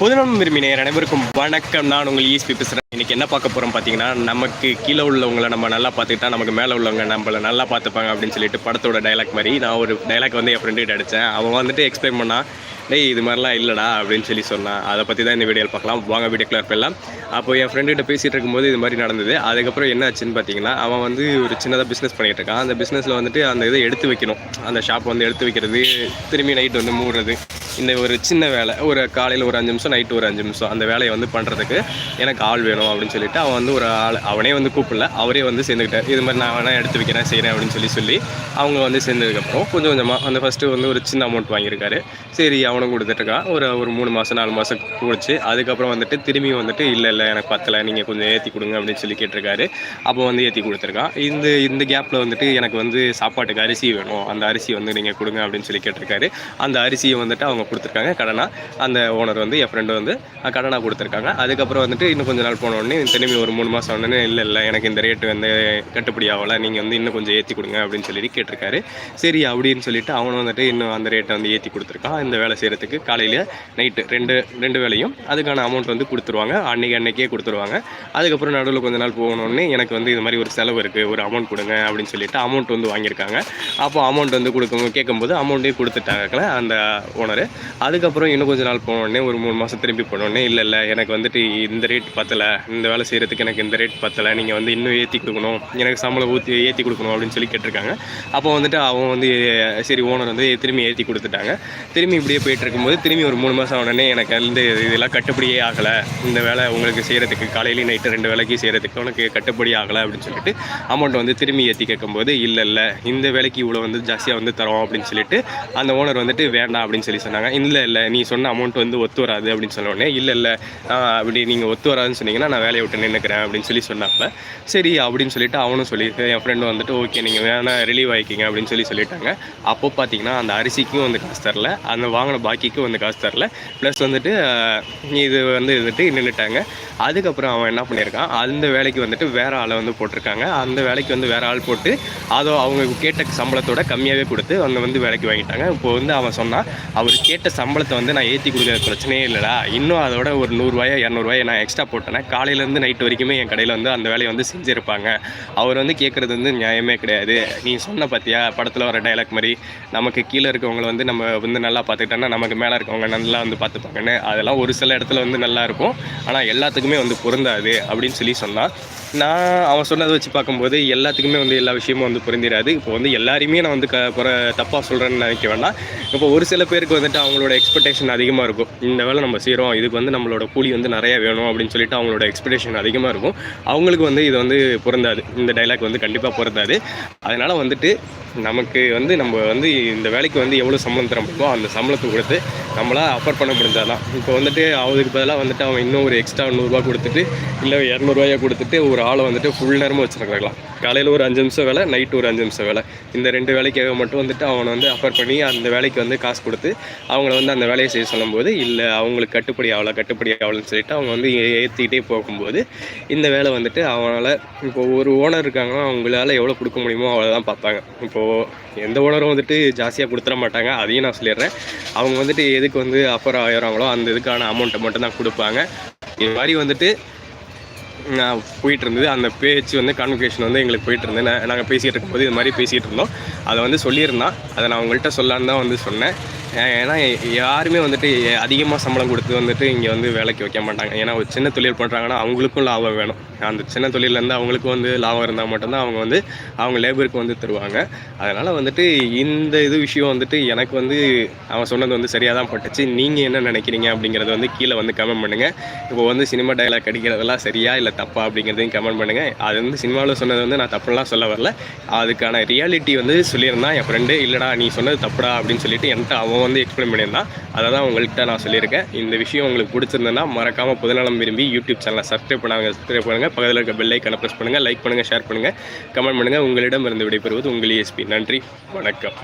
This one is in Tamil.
பொதுநலம் விரும்பி நேயர் அனைவருக்கும் வணக்கம். நான் உங்கள் ஈஸ்பி பேசுகிறேன் இன்னைக்கு என்ன பார்க்க போகிறோம் பார்த்தீங்கன்னா நமக்கு கீழே உள்ளவங்களை நம்ம நல்லா பார்த்துக்கிட்டா நமக்கு மேலே உள்ளவங்க நம்மளை நல்லா பார்த்துப்பாங்க அப்படின்னு சொல்லிட்டு படத்தோட டைலாக் மாதிரி நான் ஒரு டைலாக் வந்து என் ஃப்ரெண்டுகிட்ட அடித்தேன். அவன் வந்துட்டு எக்ஸ்பிளைன் பண்ணால் டேய் இது மாதிரிலாம் இல்லைடா அப்படின்னு சொல்லி சொன்னான் அதை பற்றி தான் இந்த வீடியோவில் பார்க்கலாம். வாங்க வீடியோ போயிடலாம். அப்போ என் ஃப்ரெண்டுகிட்ட பேசிகிட்டு இருக்கும்போது இது மாதிரி நடந்தது. அதுக்கப்புறம் என்ன ஆச்சுன்னு பார்த்தீங்கன்னா அவன் வந்து ஒரு சின்னதாக பிஸ்னஸ் பண்ணிகிட்டு இருக்கான். அந்த பிஸ்னஸில் வந்துட்டு அந்த இதை எடுத்து வைக்கணும். அந்த ஷாப் வந்து எடுத்து வைக்கிறது திரும்பி நைட் வந்து மூடுறது. இந்த ஒரு சின்ன வேலை. ஒரு காலையில் ஒரு அஞ்சு நிமிஷம் நைட்டு ஒரு அஞ்சு நிமிஷம். அந்த வேலையை வந்து பண்ணுறதுக்கு எனக்கு ஆள் வேணும் அப்படின்னு சொல்லிட்டு அவன் வந்து ஒரு ஆள் அவனே வந்து கூப்பிடல. அவரே வந்து சேர்ந்துக்கிட்டார் இது மாதிரி நான் வேணால் எடுத்து வைக்கிறேன் செய்கிறேன் அப்படின்னு சொல்லி சொல்லி அவங்க வந்து சேர்ந்ததுக்கப்புறம் கொஞ்சம் கொஞ்சமாக அந்த ஃபஸ்ட்டு வந்து ஒரு சின்ன அமௌண்ட் வாங்கியிருக்காரு. சரி அவன் அவனும் கொடுத்துட்ருக்கான். ஒரு ஒரு மூணு மாதம் நாலு மாதம் போச்சு. அதுக்கப்புறம் வந்துட்டு திரும்பி வந்துட்டு இல்லை இல்லை எனக்கு பத்தலை. நீங்கள் கொஞ்சம் ஏற்றி கொடுங்க அப்படின்னு சொல்லி கேட்டிருக்காரு. அப்போ வந்து ஏற்றி கொடுத்துருக்கான். இந்த இந்த கேப்பில் வந்துட்டு எனக்கு வந்து சாப்பாட்டுக்கு அரிசி வேணும். அந்த அரிசி வந்து நீங்கள் கொடுங்க அப்படின்னு சொல்லி கேட்டிருக்காரு. அந்த அரிசியை வந்துட்டு அவங்க கொடுத்துருக்காங்க கடனாக அந்த ஓனர் வந்து என் ஃப்ரெண்டு வந்து கடனாக கொடுத்துருக்காங்க. அதுக்கப்புறம் வந்துட்டு இன்னும் கொஞ்ச நாள் போனோடனே திரும்பி ஒரு மூணு மாதம் உடனே இல்லை இல்லை எனக்கு இந்த ரேட்டு வந்து கட்டுப்படி ஆகலை. நீங்கள் வந்து இன்னும் கொஞ்சம் ஏற்றி கொடுங்க அப்படின்னு சொல்லி கேட்டிருக்காரு. சரி அப்படின்னு சொல்லிட்டு அவனும் வந்துட்டு இன்னும் அந்த ரேட்டை வந்து ஏற்றி கொடுத்துருக்கான். இந்த வேலை செய்கிறதுக்கு காலையில் நைட்டு ரெண்டு ரெண்டு வேலையும் அதுக்கான அமௌண்ட் வந்து கொடுத்துருவாங்க. அன்றைக்கி அன்றைக்கே கொடுத்துருவாங்க. அதுக்கப்புறம் நடுவில் கொஞ்ச நாள் போகணுன்னே எனக்கு வந்து இது மாதிரி ஒரு செலவு இருக்குது ஒரு அமௌண்ட் கொடுங்க அப்படின்னு சொல்லிட்டு அமௌண்ட் வந்து வாங்கியிருக்காங்க. அப்போ அமௌண்ட் வந்து கொடுக்கும் கேட்கும்போது அமௌண்ட்டையும் கொடுத்துட்டாங்க அந்த ஓனரு அதுக்கப்புறம் இன்னும் கொஞ்ச நாள் போனோடனே ஒரு மூணு மாதம் திரும்பி போனோடனே இல்லை இல்லை எனக்கு வந்துட்டு இந்த ரேட் பத்தலை. இந்த வேலை செய்கிறதுக்கு எனக்கு இந்த ரேட் பத்தலை. நீங்கள் வந்து இன்னும் ஏற்றி கொடுக்கணும். எனக்கு சம்பளம் ஊற்றி ஏற்றி கொடுக்கணும். அப்படின்னு சொல்லி கேட்டிருக்காங்க. அப்போ வந்துட்டு அவன் வந்து சரி ஓனர் வந்து திரும்பி ஏற்றி கொடுத்துட்டாங்க. திரும்பி இப்படியே போயிட்டு இருக்கும்போது திரும்பி ஒரு மூணு மாதம் ஆனோடனே எனக்கு வந்து இதெல்லாம் கட்டுப்படியே ஆகலை. இந்த வேலை உங்களுக்கு செய்கிறதுக்கு காலையிலேயும் நைட்டு ரெண்டு வேலைக்கு செய்கிறதுக்கு உனக்கு கட்டுப்படி ஆகலை அப்படின்னு சொல்லிட்டு அமௌண்ட் வந்து திரும்பி ஏற்றி கேட்கும்போது இல்லை இல்லை இந்த வேலைக்கு இவ்வளோ வந்து ஜாஸ்தியாக வந்து தரோம் அப்படின்னு சொல்லிட்டு அந்த ஓனர் வந்துட்டு வேண்டாம் அப்படின்னு சொல்லி சொன்னாங்க. இல்லை இல்லை நீ சொன்ன அமௌண்ட் வந்து ஒத்து வராது அப்படின்னு சொன்னோடனே இல்லை இல்லை அப்படி நீங்கள் ஒத்து வராதுன்னு சொன்னீங்கன்னா நான் வேலையை விட்டு நின்றுக்கிறேன் அப்படின்னு சொல்லி சொன்னாப்ப சரி அப்படின்னு சொல்லிட்டு அவனும் சொல்லியிருக்கு என் ஃப்ரெண்டு வந்துட்டு ஓகே நீங்கள் வேணால் ரிலீவ் ஆகிக்கிங்க அப்படின்னு சொல்லி சொல்லிட்டாங்க. அப்போ பார்த்தீங்கன்னா அந்த அரிசிக்கும் வந்து காசு தரல. அந்த வாங்கின பாக்கிக்கும் வந்து காசு தரல. ப்ளஸ் வந்துட்டு இது வந்து வந்துட்டு நின்றுட்டாங்க அதுக்கப்புறம் அவன் என்ன பண்ணியிருக்கான்? அந்த வேலைக்கு வந்துட்டு வேறு ஆளை வந்து போட்டிருக்காங்க. அந்த வேலைக்கு வந்து வேறு ஆள் போட்டு அதோ அவங்க கேட்ட சம்பளத்தோட கம்மியாகவே கொடுத்து அவங்க வந்து வேலைக்கு வாங்கிட்டாங்க. இப்போ வந்து அவன் சொன்னான் அவர் கேட்ட சம்பளத்தை வந்து நான் ஏற்றி கொடுக்குற பிரச்சனையே இல்லைடா. இன்னும் அதோட ஒரு நூறுரூவாயோ இரநூறுவாயோ நான் எக்ஸ்ட்ரா போட்டேன்னா காலையிலேருந்து நைட் வரைக்குமே என் கடையில் வந்து அந்த வேலையை வந்து செஞ்சுருப்பாங்க. அவர் வந்து கேட்குறது வந்து நியாயமே கிடையாது. நீ சொன்ன பார்த்தியா படத்தில் வர டைலாக் மாதிரி நமக்கு கீழே இருக்கவங்களை வந்து நம்ம வந்து நல்லா பார்த்துக்கிட்டோன்னா நமக்கு மேலே இருக்கவங்க நல்லா வந்து பார்த்துப்பாங்கன்னு அதெல்லாம் ஒரு சில இடத்துல வந்து நல்லா இருக்கும். ஆனால் எல்லாத்துக்குமே வந்து பொருந்தாது அப்படின்னு சொல்லி சொன்னான் நான் அவன் சொன்னதை வச்சு பார்க்கும்போது எல்லாத்துக்குமே வந்து எல்லா விஷயமும் வந்து பொருந்திராது. இப்போ வந்து எல்லாரையுமே நான் வந்து க குறை தப்பாக சொல்கிறேன்னு நினைக்க வேண்டாம். இப்போ ஒரு சில பேருக்கு வந்துட்டு அவங்களோட எக்ஸ்பெக்டேஷன் அதிகமாக இருக்கும். இந்த வேலை நம்ம செய்கிறோம் இதுக்கு வந்து நம்மளோட கூலி வந்து நிறைய வேணும் அப்படின்னு சொல்லிட்டு அவங்களோட எக்ஸ்பெக்டேஷன் அதிகமாக இருக்கும். அவங்களுக்கு வந்து இது வந்து பொருந்தாது. இந்த டைலாக் வந்து கண்டிப்பாக பொருந்தாது. அதனால் வந்துட்டு நமக்கு வந்து நம்ம வந்து இந்த வேலைக்கு வந்து எவ்வளோ சம்பளம் தர முடியுமோ அந்த சம்பளத்தை கொடுத்து நம்மளால் அஃபர் பண்ண முடிஞ்சாதான். இப்போ வந்துட்டு அவருக்கு பதிலாக வந்துட்டு அவன் இன்னும் ஒரு எக்ஸ்ட்ரா நூறுரூவா கொடுத்துட்டு இல்லை இரநூறுவாயை கொடுத்துட்டு ஒரு ஆளை வந்துட்டு ஃபுல் நேரமும் வச்சுருக்கலாம் காலையில் ஒரு அஞ்சு நிமிஷம் வேலை நைட்டு ஒரு அஞ்சு நிமிஷம் வேலை. இந்த ரெண்டு வேலைக்காக மட்டும் வந்துட்டு அவனை வந்து அஃபர் பண்ணி அந்த வேலைக்கு வந்து காசு கொடுத்து அவங்கள வந்து அந்த வேலையை செய்ய சொல்லும்போது இல்லை அவங்களுக்கு கட்டுப்படி ஆகலை கட்டுப்படி ஆகலைன்னு சொல்லிட்டு அவங்க வந்து ஏற்றிக்கிட்டே போகும்போது இந்த வேலை வந்துட்டு அவனால் இப்போ ஒரு ஓனர் இருக்காங்கன்னா அவங்களால எவ்வளோ கொடுக்க முடியுமோ அவ்வளோதான் பார்ப்பாங்க. இப்போது எந்த ஓனரும் வந்துட்டு ஜாஸ்தியாக கொடுத்துட மாட்டாங்க அதையும் நான் சொல்லிடுறேன். அவங்க வந்துட்டு எதுக்கு வந்து ஆஃபர் ஆகிறாங்களோ அந்த இதுக்கான அமௌண்ட்டை மட்டும் தான் கொடுப்பாங்க. இது மாதிரி வந்துட்டு நான் போயிட்டு இருந்தது அந்த பேச்சு வந்து கான்வெகேஷன் வந்து எங்களுக்கு போயிட்டு இருந்தது நாங்கள் பேசிகிட்டு இருக்கும்போது இது மாதிரி பேசிகிட்டு இருந்தோம். அதை வந்து சொல்லியிருந்தான். அதை நான் உங்கள்கிட்ட சொல்லான்னு தான் வந்து சொன்னேன். ஏன்னா யாருமே வந்துட்டு அதிகமாக சம்பளம் கொடுத்து வந்துட்டு இங்கே வந்து வேலைக்கு வைக்க மாட்டாங்க. ஏன்னா ஒரு சின்ன தொழில் பண்ணுறாங்கன்னா அவங்களுக்கும் லாபம் வேணும். அந்த சின்ன தொழிலேருந்து அவங்களுக்கும் வந்து லாபம் இருந்தால் மட்டும்தான் அவங்க வந்து அவங்க லேபருக்கு வந்து தருவாங்க. அதனால் வந்துட்டு இந்த இது விஷயம் வந்துட்டு எனக்கு வந்து அவன் சொன்னது வந்து சரியாக தான் பட்டுச்சு. நீங்கள் என்ன நினைக்கிறீங்க அப்படிங்கிறத வந்து கீழே வந்து கமெண்ட் பண்ணுங்கள் இப்போ வந்து சினிமா டைலாக் அடிக்கிறதெல்லாம் சரியா இல்லை தப்பா அப்படிங்கிறதையும் கமெண்ட் பண்ணுங்கள் அது வந்து சினிமாவில் சொன்னது வந்து நான் தப்புலாம் சொல்ல வரல. அதுக்கான ரியாலிட்டி வந்து சொல்லியிருந்தான் என் ஃப்ரெண்டு இல்லைடா நீ சொன்னது தப்புடா அப்படின்னு சொல்லிட்டு என்கிட்ட அவன் வந்து எக்ஸ்பிளைன் பண்ணியிருந்தான். அதை தான் உங்கள்கிட்ட நான் சொல்லியிருக்கேன். இந்த விஷயம் உங்களுக்கு பிடிச்சிருந்ததுன்னா மறக்காமல் புதுநலம் விரும்பி யூடியூப் சேனலை சப்ஸ்கிரைப் பண்ணாங்க சப்ஸ்கிரைப் பண்ணுங்கள் பக்கத்தில் இருக்க பெல் ஐக்கனை ப்ரெஸ் பண்ணுங்கள் லைக் பண்ணுங்கள் ஷேர் பண்ணுங்கள் கமெண்ட் பண்ணுங்கள் உங்களிடம் இருந்து விடைபெறுவது உங்கள் இஎஸ்பி நன்றி. வணக்கம்.